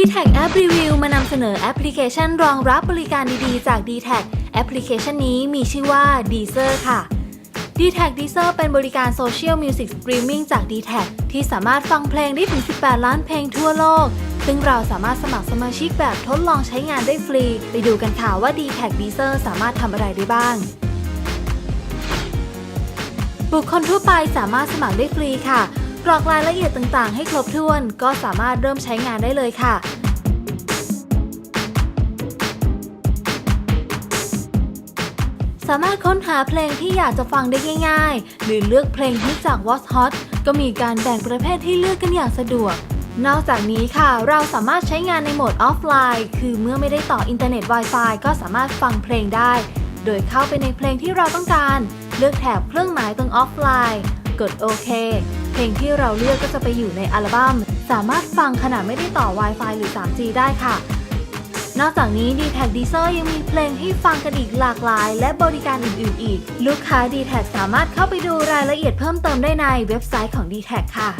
d t แท App Review มานำเสนอแอปพลิเคชันรองรับบริการดีๆ จาก d t แทแอปพลิเคชันนี้มีชื่อว่า Deezer ค่ะ d t แท Deezer เป็นบริการโซเชียลมิวสิกสตรีมมิ่งจาก d t แทที่สามารถฟังเพลงได้ถึง 18 ล้านเพลงทั่วโลก ซึ่งเราสามารถสมัครสมาชิกแบบทดลองใช้งานได้ฟรี ไปดูกันค่ะว่า d t แท Deezer สามารถทำอะไรได้บ้าง บุคคลทั่วไปสามารถสมัครได้ฟรีค่ะ กรอกรายละเอียดต่างๆ ให้ครบถ้วน ก็สามารถเริ่มใช้งานได้เลยค่ะสามารถค้นหาเพลงที่อยากจะฟังได้ง่าย ๆ หรือเลือกเพลงฮิตจาก What's Hot ก็มีการแบ่งประเภทที่เลือกกันอย่างสะดวก นอกจากนี้ค่ะ เราสามารถใช้งานในโหมดออฟไลน์ คือเมื่อไม่ได้ต่ออินเทอร์เน็ต Wi-Fi ก็สามารถฟังเพลงได้ โดยเข้าไปในเพลงที่เราต้องการ เลือกแถบเครื่องหมายตรงออฟไลน์ กดโอเค งที่เราเลือกก็จะไปอยู่ในอัลบั้ม สามารถฟังขณะไม่ได้ต่อ Wi-Fi หรือ 3G ได้ค่ะ นอกจากนี้ d t แท d e z e r ยังมีเพลงให้ฟังกันอีกหลากหลาย และบริการอื่นๆ อีก ลูกค้า d t แทสามารถเข้าไปดูรายละเอียดเพิ่มเติมได้ในเว็บไซต์ของ d t แทค่ะ